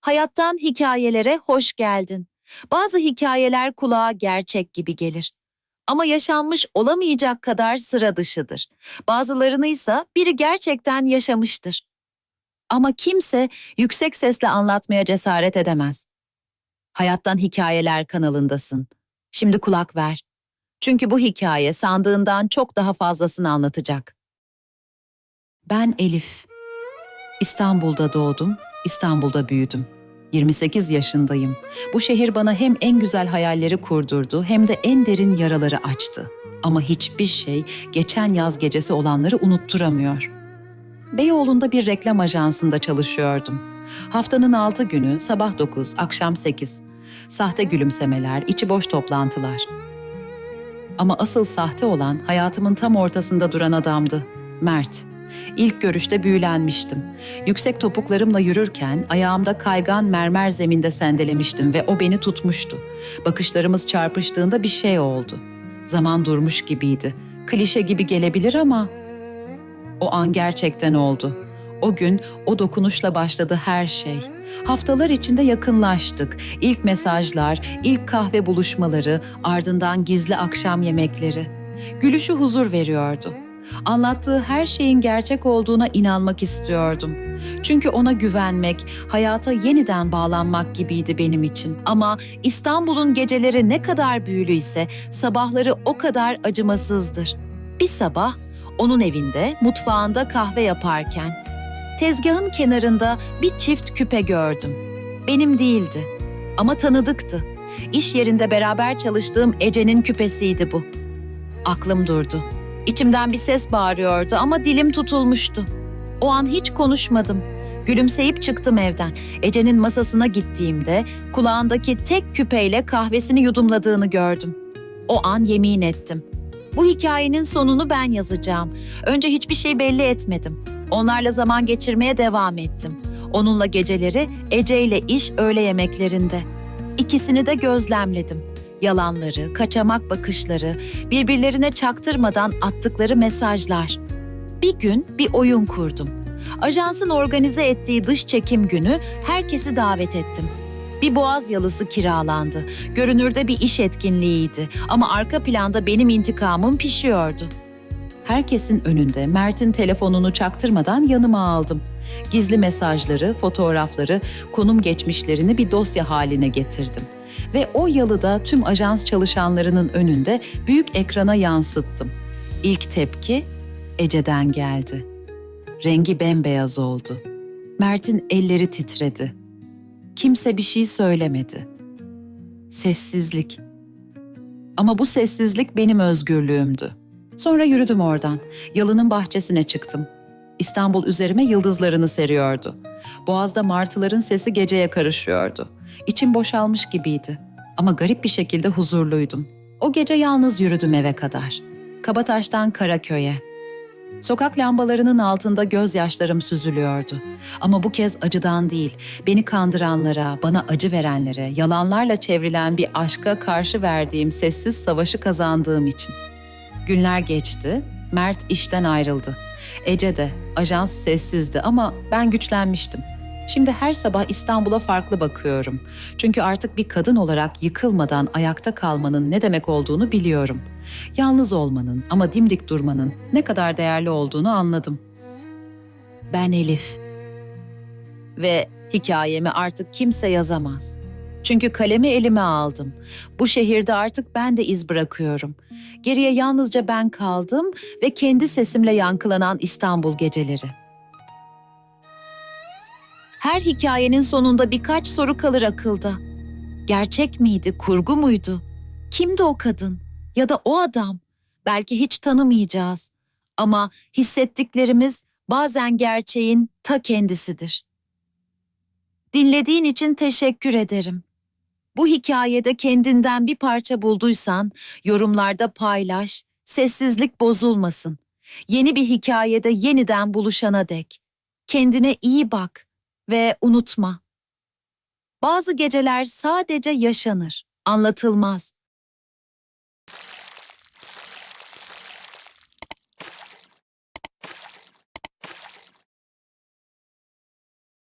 Hayattan hikayelere hoş geldin. Bazı hikayeler kulağa gerçek gibi gelir. Ama yaşanmış olamayacak kadar sıra dışıdır. Bazılarını ise biri gerçekten yaşamıştır. Ama kimse yüksek sesle anlatmaya cesaret edemez. Hayattan Hikayeler kanalındasın. Şimdi kulak ver. Çünkü bu hikaye sandığından çok daha fazlasını anlatacak. Ben Elif. İstanbul'da doğdum, İstanbul'da büyüdüm. 28 yaşındayım. Bu şehir bana hem en güzel hayalleri kurdurdu hem de en derin yaraları açtı. Ama hiçbir şey geçen yaz gecesi olanları unutturamıyor. Beyoğlu'nda bir reklam ajansında çalışıyordum. Haftanın 6 günü sabah 9, akşam 8. Sahte gülümsemeler, içi boş toplantılar. Ama asıl sahte olan hayatımın tam ortasında duran adamdı. Mert. İlk görüşte büyülenmiştim. Yüksek topuklarımla yürürken ayağımda kaygan mermer zeminde sendelemiştim ve o beni tutmuştu. Bakışlarımız çarpıştığında bir şey oldu. Zaman durmuş gibiydi. Klişe gibi gelebilir ama o an gerçekten oldu. O gün o dokunuşla başladı her şey. Haftalar içinde yakınlaştık. İlk mesajlar, ilk kahve buluşmaları, ardından gizli akşam yemekleri. Gülüşü huzur veriyordu. Anlattığı her şeyin gerçek olduğuna inanmak istiyordum. Çünkü ona güvenmek, hayata yeniden bağlanmak gibiydi benim için. Ama İstanbul'un geceleri ne kadar büyülüyse sabahları o kadar acımasızdır. Bir sabah onun evinde, mutfağında kahve yaparken tezgahın kenarında bir çift küpe gördüm. Benim değildi ama tanıdıktı. İş yerinde beraber çalıştığım Ece'nin küpesiydi bu. Aklım durdu. İçimden bir ses bağırıyordu ama dilim tutulmuştu. O an hiç konuşmadım. Gülümseyip çıktım evden. Ece'nin masasına gittiğimde kulağındaki tek küpeyle kahvesini yudumladığını gördüm. O an yemin ettim. Bu hikayenin sonunu ben yazacağım. Önce hiçbir şey belli etmedim. Onlarla zaman geçirmeye devam ettim. Onunla geceleri Ece ile iş öğle yemeklerinde. İkisini de gözlemledim. Yalanları, kaçamak bakışları, birbirlerine çaktırmadan attıkları mesajlar. Bir gün bir oyun kurdum. Ajansın organize ettiği dış çekim günü herkesi davet ettim. Bir boğaz yalısı kiralandı. Görünürde bir iş etkinliğiydi ama arka planda benim intikamım pişiyordu. Herkesin önünde Mert'in telefonunu çaktırmadan yanıma aldım. Gizli mesajları, fotoğrafları, konum geçmişlerini bir dosya haline getirdim. Ve o yalıda tüm ajans çalışanlarının önünde büyük ekrana yansıttım. İlk tepki Ece'den geldi. Rengi bembeyaz oldu. Mert'in elleri titredi. Kimse bir şey söylemedi. Sessizlik. Ama bu sessizlik benim özgürlüğümdü. Sonra yürüdüm oradan. Yalının bahçesine çıktım. İstanbul üzerime yıldızlarını seriyordu. Boğazda martıların sesi geceye karışıyordu. İçim boşalmış gibiydi. Ama garip bir şekilde huzurluydum. O gece yalnız yürüdüm eve kadar. Kabataş'tan Karaköy'e. Sokak lambalarının altında gözyaşlarım süzülüyordu. Ama bu kez acıdan değil, beni kandıranlara, bana acı verenlere, yalanlarla çevrilen bir aşka karşı verdiğim sessiz savaşı kazandığım için. Günler geçti, Mert işten ayrıldı. Ece de, ajans sessizdi ama ben güçlenmiştim. Şimdi her sabah İstanbul'a farklı bakıyorum. Çünkü artık bir kadın olarak yıkılmadan ayakta kalmanın ne demek olduğunu biliyorum. Yalnız olmanın ama dimdik durmanın ne kadar değerli olduğunu anladım. Ben Elif. Ve hikayemi artık kimse yazamaz. Çünkü kalemi elime aldım. Bu şehirde artık ben de iz bırakıyorum. Geriye yalnızca ben kaldım ve kendi sesimle yankılanan İstanbul geceleri. Her hikayenin sonunda birkaç soru kalır akılda. Gerçek miydi, kurgu muydu? Kimdi o kadın ya da o adam? Belki hiç tanımayacağız. Ama hissettiklerimiz bazen gerçeğin ta kendisidir. Dinlediğin için teşekkür ederim. Bu hikayede kendinden bir parça bulduysan yorumlarda paylaş, sessizlik bozulmasın. Yeni bir hikayede yeniden buluşana dek. Kendine iyi bak ve unutma. Bazı geceler sadece yaşanır, anlatılmaz.